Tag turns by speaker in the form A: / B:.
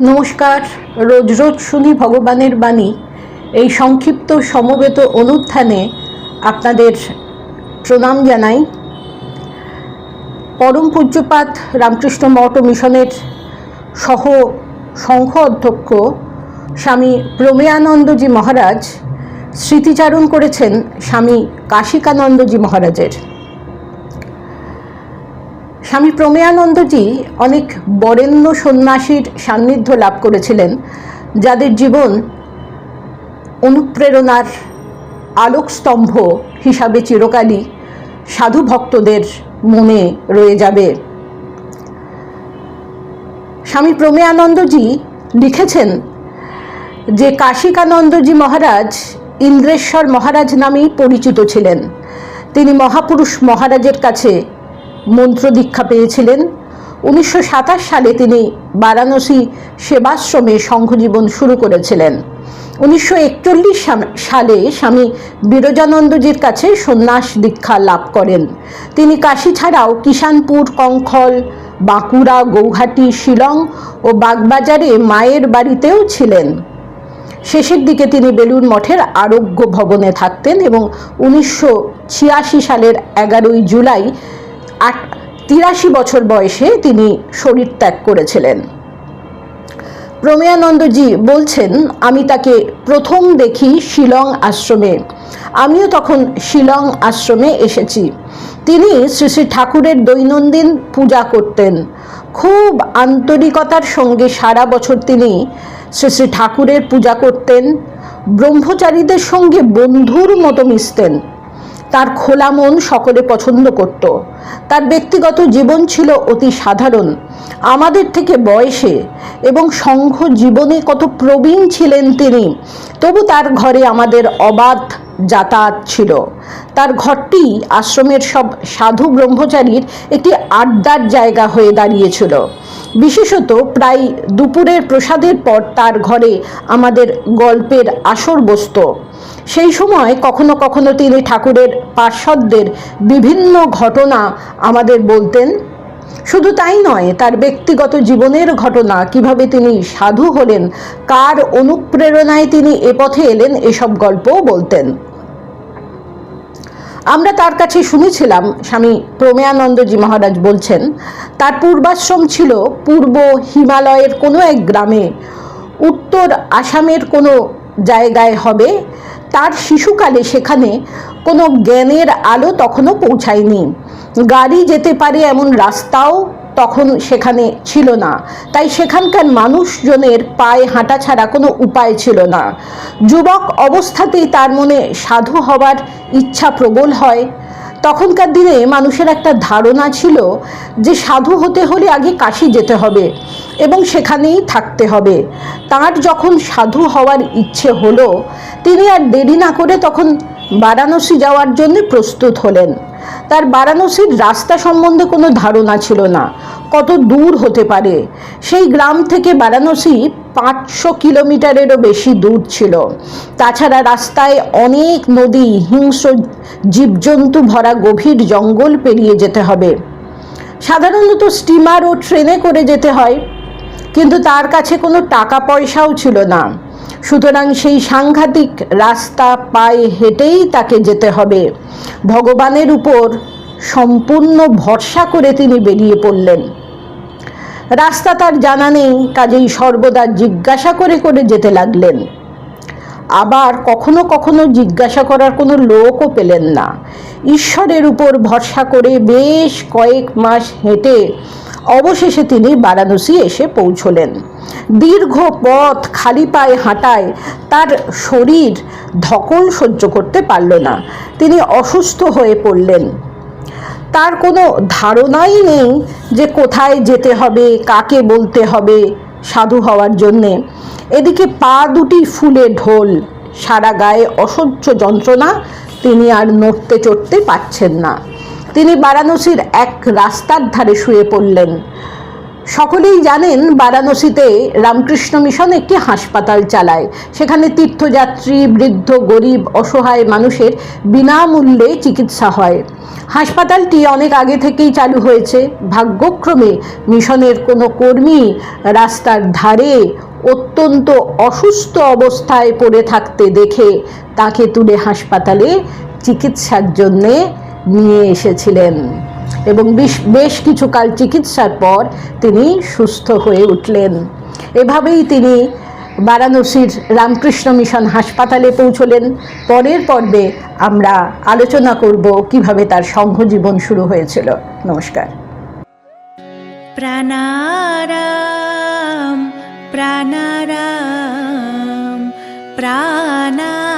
A: নমস্কার। রোজ রোজ শুনি ভগবানের বাণী। এই সংক্ষিপ্ত সমবেত অনুত্থানে আপনাদের প্রণাম জানাই। পরম পূজ্যপাত রামকৃষ্ণ মঠ মিশনের সহ সংঘ অধ্যক্ষ স্বামী প্রমেয়ানন্দজি মহারাজ স্মৃতিচারণ করেছেন স্বামী কাশিকানন্দজি মহারাজের। স্বামী প্রমেয়ানন্দজি অনেক বরেণ্য সন্ন্যাসীর সান্নিধ্য লাভ করেছিলেন, যাদের জীবন অনুপ্রেরণার আলোকস্তম্ভ হিসাবে চিরকালই সাধু ভক্তদের মনে রয়ে যাবে। স্বামী প্রমেয়ানন্দজি লিখেছেন যে কাশিকানন্দজি মহারাজ ইন্দ্রেশ্বর মহারাজ নামেই পরিচিত ছিলেন। তিনি মহাপুরুষ মহারাজের কাছে মন্ত্র দীক্ষা পেয়েছিলেন। উনিশশো সাতাশ সালে তিনি বারাণসী সেবাশ্রমে সংঘজীবন শুরু করেছিলেন। উনিশশো একচল্লিশ সালে স্বামী বিরজানন্দজির কাছে সন্ন্যাস দীক্ষা লাভ করেন। তিনি কাশী ছাড়াও কিষানপুর, কঙ্খল, বাঁকুড়া, গৌহাটি, শিলং ও বাগবাজারে মায়ের বাড়িতেও ছিলেন। শেষের দিকে তিনি বেলুর মঠের আরোগ্য ভবনে থাকতেন এবং উনিশশো ছিয়াশি সালের এগারোই জুলাই আট, তিরাশি বছর বয়সে তিনি শরীর ত্যাগ করেছিলেন। প্রমেয়ানন্দজি বলছেন, আমি তাকে প্রথম দেখি শিলং আশ্রমে। আমিও তখন শিলং আশ্রমে এসেছি। তিনি শ্রী শ্রী ঠাকুরের দৈনন্দিন পূজা করতেন। খুব আন্তরিকতার সঙ্গে সারা বছর তিনি শ্রী শ্রী ঠাকুরের পূজা করতেন। ব্রহ্মচারীদের সঙ্গে বন্ধুর মতো মিশতেন। তার খোলা মন সকলে পছন্দ করত। তার ব্যক্তিগত জীবন ছিল অতি সাধারণ, আমাদের থেকে বয়সে, এবং সংঘ জীবনে কত প্রবীণ ছিলেন তিনি, তবু তার ঘরে আমাদের অবাধ যাতায়াত ছিল। তার ঘরটি আশ্রমের সব সাধু ব্রহ্মচারীর একটি আড্ডার জায়গা হয়ে দাঁড়িয়েছিল। বিশেষত প্রায় দুপুরের প্রসাদের পর তার ঘরে আমাদের গল্পের আসর বসত। সেই সময় কখনো কখনো তিনি ঠাকুরের পার্শ্বদের বিভিন্ন ঘটনা আমাদের বলতেন। শুধু তাই নয়, তার ব্যক্তিগত জীবনের ঘটনা, কীভাবে তিনি সাধু হলেন, কার অনুপ্রেরণায় তিনি এ পথে এলেন, এসব গল্পও বলতেন। আমরা তার কাছে শুনেছিলাম, স্বামী প্রমেয়ানন্দজি মহারাজ বলছেন, তার পূর্বাশ্রম ছিল পূর্ব হিমালয়ের কোনো এক গ্রামে, উত্তর আসামের কোনো জায়গায় হবে, তার শিশুকালে সেখানে কোনো জ্ঞানের আলো তখনও পৌঁছায়নি। গাড়ি যেতে পারে এমন রাস্তাও তখন সেখানে ছিল না। তাই সেখানকার মানুষজনের পায়ে হাঁটা ছাড়া কোনো উপায় ছিল না। যুবক অবস্থাতেই তার মনে সাধু হবার ইচ্ছা প্রবল হয়। তখনকার দিনে মানুষের একটা ধারণা ছিল যে সাধু হতে হলে আগে কাশি যেতে হবে এবং সেখানেই থাকতে হবে। তার যখন সাধু হওয়ার ইচ্ছে হলো, তিনি আর দেরি না করে তখন বারাণসী যাওয়ার জন্য প্রস্তুত হলেন। তার বারাণসীর রাস্তা সম্বন্ধে কোনো ধারণা ছিল না। কত দূর হতে পারে? সেই গ্রাম থেকে বারাণসী পাঁচশো কিলোমিটারেরও বেশি দূর ছিল। তাছাড়া রাস্তায় অনেক নদী, হিংস্র জীবজন্তু ভরা গভীর জঙ্গল পেরিয়ে যেতে হবে। সাধারণত স্টিমার ও ট্রেনে করে যেতে হয়, কিন্তু তার কাছে কোনো টাকা পয়সাও ছিল না। সুতরাং সেই সাংঘাতিক রাস্তা পায়ে হেঁটেই তাকে যেতে হবে। ভগবানের উপর সম্পূর্ণ ভরসা করে তিনি বেরিয়ে পড়লেন। রাস্তা তার জানা নেই, কাজেই সর্বদা জিজ্ঞাসা করে করে যেতে লাগলেন। আবার কখনো কখনো জিজ্ঞাসা করার কোনো লোকও পেলেন না। ঈশ্বরের উপর ভরসা করে বেশ কয়েক মাস হেঁটে অবশেষে তিনি বারাণসী এসে পৌঁছলেন। দীর্ঘ পথ খালি পায়ে হাঁটায় তার শরীর ধকল সহ্য করতে পারল না। তিনি অসুস্থ হয়ে পড়লেন। তার কোনো ধারণাই নেই যে কোথায় যেতে হবে, কাকে বলতে হবে সাধু হওয়ার জন্যে। এদিকে পা দুটি ফুলে ঢোল, সারা গায়ে অসহ্য যন্ত্রণা তিনি আর নড়তে চড়তে পারছেন না। তিনি বারাণসীর এক রাস্তার ধারে শুয়ে পড়লেন। সকলেই জানেন বারাণসীতে রামকৃষ্ণ মিশন একটি হাসপাতাল চালায়। সেখানে তীর্থযাত্রী, বৃদ্ধ, গরিব, অসহায় মানুষের বিনামূল্যে চিকিৎসা হয়। হাসপাতালটি অনেক আগে থেকেই চালু হয়েছে। ভাগ্যক্রমে মিশনের কোনো কর্মী রাস্তার ধারে অত্যন্ত অসুস্থ অবস্থায় পড়ে থাকতে দেখে তাকে তুলে হাসপাতালে চিকিৎসার জন্যে নিয়ে এসেছিলেন। এবং বেশ কিছুকাল চিকিৎসার পর তিনি সুস্থ হয়ে উঠলেন। এভাবেই তিনি বারাণসীর রামকৃষ্ণ মিশন হাসপাতালে পৌঁছলেন। পরের পর্বে আমরা আলোচনা করব কীভাবে তার সংঘ জীবন শুরু হয়েছিল। নমস্কার।
B: প্রাণারাম প্রাণারাম প্রাণারাম।